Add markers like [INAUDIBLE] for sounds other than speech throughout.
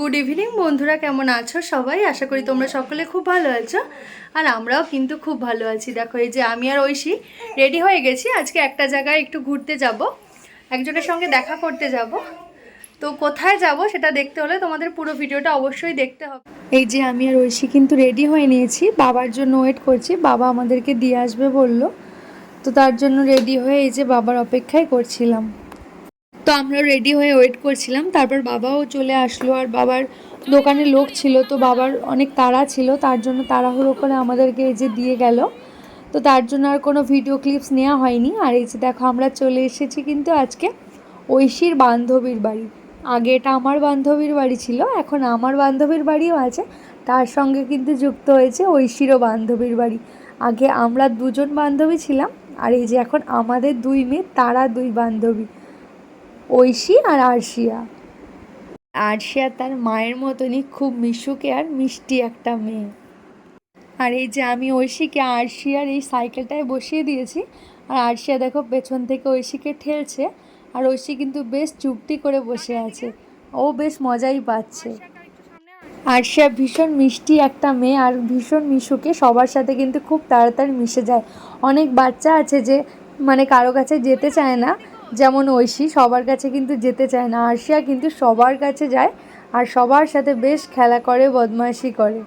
Good evening বন্ধুরা, কেমন আছো সবাই? আশা করি তোমরা সকলে খুব ভালো আছো। আর আমরাও কিন্তু খুব ভালো আছি। দেখো, এই যে আমি আর ঐশী রেডি হয়ে গেছি। আজকে একটা জায়গায় একটু ঘুরতে যাব। একজনের সঙ্গে দেখা করতে যাব। তো কোথায় যাব সেটা দেখতে হলে তোমাদের পুরো ভিডিওটা অবশ্যই দেখতে হবে। এই যে আমি আর ঐশী কিন্তু রেডি হয়ে নিয়েছি। বাবার জন্য ওয়েট করছি। বাবা আমাদেরকে দিয়ে আসবে বলল। তো তার জন্য রেডি হয়ে এই যে বাবার অপেক্ষায় করছিলাম। তো আমরা রেডি হয়ে ওয়েট করছিলাম। তারপর বাবাও চলে আসলো আর বাবার দোকানে লোক ছিল, তো বাবার অনেক তাড়া ছিল। তার জন্য তাড়াহুড়ো করে আমাদেরকে এই যে দিয়ে গেল। তো তার জন্য আর কোনো ভিডিও ক্লিপস নেওয়া হয়নি। আর এই যে দেখো, আমরা চলে এসেছি কিন্তু আজকে ঐশীর বান্ধবীর বাড়ি। আগে এটা আমার বান্ধবীর বাড়ি ছিল, এখন আমার বান্ধবীর বাড়িও আছে। তার সঙ্গে কিন্তু যুক্ত হয়েছে ঐশীরও বান্ধবীর বাড়ি। আগে আমরা দুজন বান্ধবী ছিলাম, আর এই যে এখন আমাদের দুই মেয়ে, তারা দুই বান্ধবী। ঐশী আর আরশিয়া। আরশিয়া তার মায়ের মতনই খুব মিশুকে আর মিষ্টি একটা মেয়ে। আর এই যে আমি ঐশীকে আরশিয়ার এই সাইকেলটায় বসিয়ে দিয়েছি, আর আরশিয়া দেখো পেছন থেকে ঐশীকে ঠেলছে, আর ঐশী কিন্তু বেশ চুপটি করে বসে আছে। ও বেশ মজাই পাচ্ছে। আরশিয়া ভীষণ মিষ্টি একটা মেয়ে আর ভীষণ মিশুকে, সবার সাথে কিন্তু খুব তাড়াতাড়ি মিশে যায়। অনেক বাচ্চা আছে যে মানে কারও কাছে যেতে চায় না যেমন ঐশী, সবার কাছে কিন্তু যেতে চায় না। আরশিয়া কিন্তু সবার কাছে যায় আর সবার সাথে বেশ খেলা করে, বদমাইশি করে।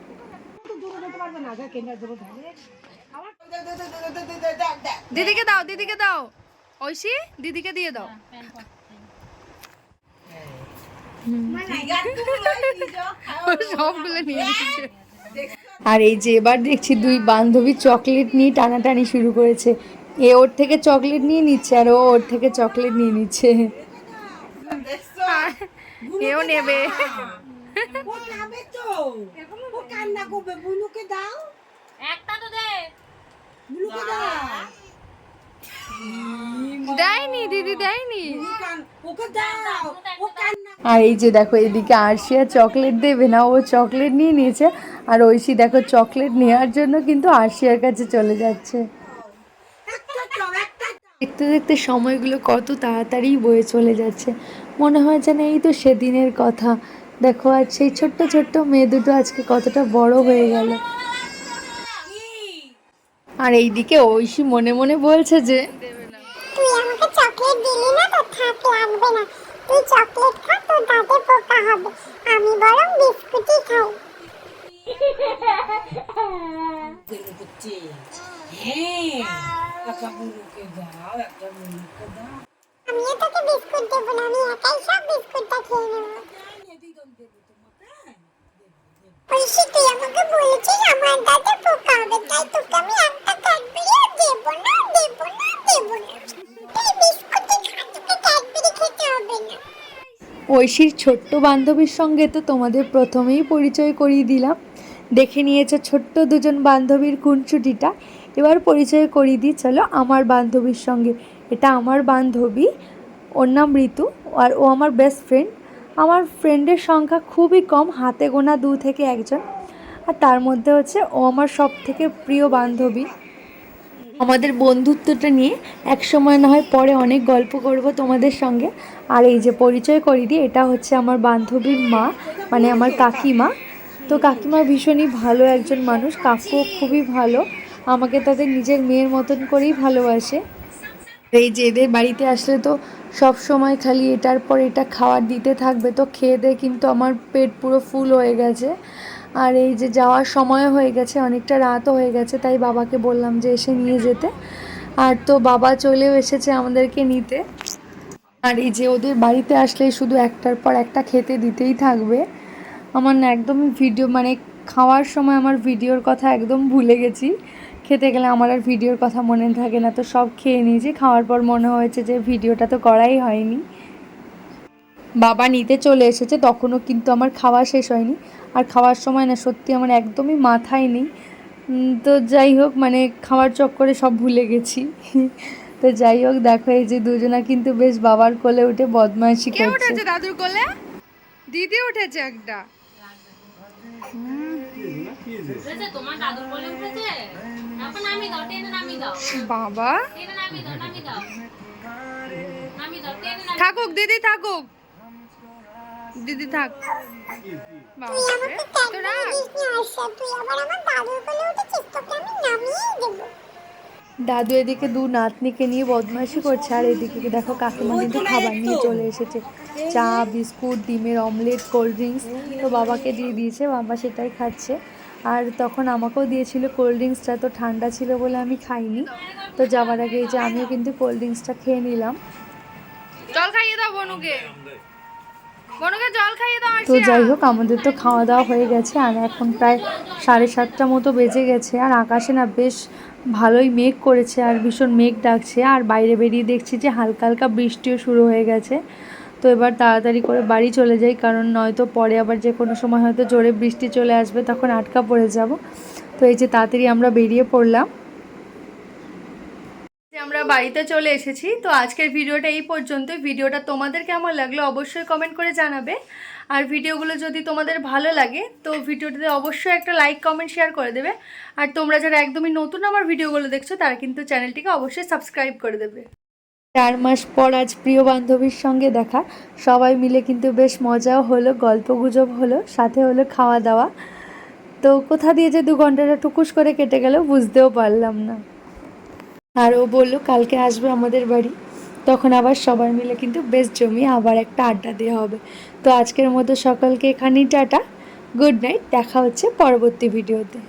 দিদিকে দাও দিদিকে দাও। ঐশী, দিদিকে দিয়ে দাও। আর এই যে এবার দেখছি দুই বান্ধবী চকলেট নিয়ে টানাটানি শুরু করেছে। এ ওর থেকে চকলেট নিয়ে নিচ্ছে আর ও ওর থেকে চকলেট নিয়ে নিচ্ছে। এও নেবে। [LAUGHS] আর এই যে দেখো এদিকে আরশিয়া চকলেট দেবে না ও চকলেট নিয়ে নিয়েছে আর ঐশী দেখো চকলেট নেওয়ার জন্য কিন্তু আরশিয়ার কাছে চলে যাচ্ছে একটা চাও একটা চাও। দেখতে দেখতে সময়গুলো কত তাড়াতাড়ি বয়ে চলে যাচ্ছে। মনে হয় যেন এই তো সেদিনের কথা। দেখো, আজ সেই ছোট্ট ছোট্ট মেয়ে দুটো আজকে কতটা বড় হয়ে গেল। আর এইদিকে ঐশী মনে মনে বলছে যে, তুই আমাকে চকলেট দিলি না? তো থাক লাগবে না। তুই চকলেট খা তোর দাঁতে পোকা হবে আমি বরং বিস্কুটই খাই গেলো বুঝছি হ্যাঁ একটা বুনুকে দাও একটা বুনুকে দাও। আমিও তোকে বিস্কুট দেবো না আমি একাই সব বিস্কুটটা খেয়ে নেব। দিদন দেবো তোমাকে ঐশী তুই আমাকে বলেছিস আমার দাঁতে পোকা হবে তাই তোকে আমি একটা ক্যাডবেরিও দেবো না দেবো না দেবো না। তুই বিস্কুটই তোকে ক্যাডবেরি খেতে হবে না। ঐশীর ছোট্ট বান্ধবীর সঙ্গে তো তোমাদের প্রথমেই পরিচয় করিয়ে দিলাম। দেখে নিয়েছে ছোট্ট দুজন বান্ধবীর খুনছুটিটা এবার পরিচয় করিয়ে দিই, চলো আমার বান্ধবীর সঙ্গে। এটা আমার বান্ধবী, ওর নাম ঋতু আর ও আমার বেস্ট ফ্রেন্ড আমার ফ্রেন্ডের সংখ্যা খুবই কম, হাতে গোনা দু থেকে একজন। আর তার মধ্যে হচ্ছে ও আমার সব থেকে প্রিয় বান্ধবী। আমাদের বন্ধুত্বটা নিয়ে এক সময় না হয় পরে অনেক গল্প করব তোমাদের সঙ্গে। আর এই যে পরিচয় করিয়ে দিই, এটা হচ্ছে আমার বান্ধবীর মা মানে আমার কাকিমা। তো কাকিমা ভীষণই ভালো একজন মানুষ, কাকু খুবই ভালো। আমাকে তাদের নিজের মেয়ের মতন করেই ভালোবাসে। এই যে এদের বাড়িতে আসলে তো সব সময় খালি এটার পর এটা খাবার দিতে থাকবে, তো খেয়ে দিয়ে কিন্তু আমার পেট পুরো ফুল হয়ে গেছে। আর এই যে যাওয়ার সময় হয়ে গেছে, অনেকটা রাতও হয়ে গেছে, তাই বাবাকে বললাম যে এসে নিয়ে যেতে। আর তো বাবা চলেও এসেছে আমাদেরকে নিতে। আর এই যে ওদের বাড়িতে আসলে শুধু একটার পর একটা খেতে দিতেই থাকবে। আমার না একদমই ভিডিও মানে খাওয়ার সময় আমার ভিডিওর কথা একদম ভুলে গেছি। খেতে গেলে আমার আর ভিডিওর কথা মনে থাকে না তো সব খেয়ে নিয়েছি। খাওয়ার পর মনে হয়েছে যে ভিডিওটা তো করাই হয়নি। বাবা নিতে চলে এসেছে তখনও কিন্তু আমার খাওয়া শেষ হয়নি। আর খাওয়ার সময় না সত্যি আমার একদমই মাথায় নেই। তো যাই হোক মানে খাওয়ার চক্করে সব ভুলে গেছি। তো যাই হোক দেখো এই যে দুজনা কিন্তু বেশ বাবার কোলে উঠে বদমাইশি করছে। দাদুর কোলে? দিদি উঠেছে একটা। উঠেছে তোমার দাদুর বলে উঠেছে? এখন নামি দাও টেনে নামি দাও। বাবা। টেনে নামি দাও নামি দাও। নামি দাও টেনে নামি থাকুক দিদি থাকুক। দিদি থাক। দাদু এদিকে দু নাতনিকে নিয়ে বদমাইশি করছে আর এদিকে দেখো কাকিমা কিন্তু খাবার নিয়ে চলে এসেছে। চা বিস্কুট ডিমের অমলেট কোল্ড ড্রিঙ্কস। তো বাবাকে দিয়ে দিয়েছে বাবা সেটাই খাচ্ছে। আর তখন আমাকেও দিয়েছিল কোল্ড ড্রিঙ্কসটা তো ঠান্ডা ছিল বলে আমি খাইনি। তো যাওয়ার আগে এই যে আমিও কিন্তু কোল্ড ড্রিঙ্কসটা খেয়ে নিলাম। জল খাইয়ে দাও বনুকে। বনুকে জল খাইয়ে দাও তো যাই হোক আমাদের তো খাওয়া দাওয়া হয়ে গেছে আর এখন প্রায় সাড়ে সাতটা মতো বেজে গেছে আর আকাশে না বেশ ভালোই মেঘ করেছে আর ভীষণ মেঘ ডাকছে আর বাইরে বেরিয়ে দেখছি যে হালকা হালকা বৃষ্টিও শুরু হয়ে গেছে। তো এবার তাড়াতাড়ি করে বাড়ি চলে যাই, কারণ নয়তো পরে আবার যে কোনো সময় হয়তো জোরে বৃষ্টি চলে আসবে তখন আটকা পড়ে যাব। তো এই যে তাড়াতাড়ি আমরা বেরিয়ে পড়লাম। আমরা বাড়িতে চলে এসেছি, তো আজকের ভিডিওটা এই পর্যন্ত ভিডিওটা তোমাদের কেমন লাগল অবশ্যই কমেন্ট করে জানাবে। আর ভিডিওগুলো যদি তোমাদের ভালো লাগে, তো ভিডিওটাতে অবশ্যই একটা লাইক কমেন্ট শেয়ার করে দেবে। আর তোমরা যারা একদমই নতুন আমার ভিডিওগুলো দেখছ, তারা কিন্তু চ্যানেলটিকে অবশ্যই সাবস্ক্রাইব করে দেবে। চার মাস পর আজ প্রিয় বান্ধবীর সঙ্গে দেখা। সবাই মিলে কিন্তু বেশ মজাও হলো গল্প গুজব হলো, সাথে হলো খাওয়া দাওয়া তো কোথা দিয়ে যে দু ঘন্টাটা টুকুস করে কেটে গেল বুঝতেও পারলাম না। আর ও বলল, কালকে আসবে আমাদের বাড়ি। তখন আবার সবাই মিলে কিন্তু বেশ জমিয়ে আবার একটা আড্ডা দেওয়া হবে। তো আজকের মতো সকলকে এখানেই টাটা, গুড নাইট, দেখা হচ্ছে পরবর্তী ভিডিওতে।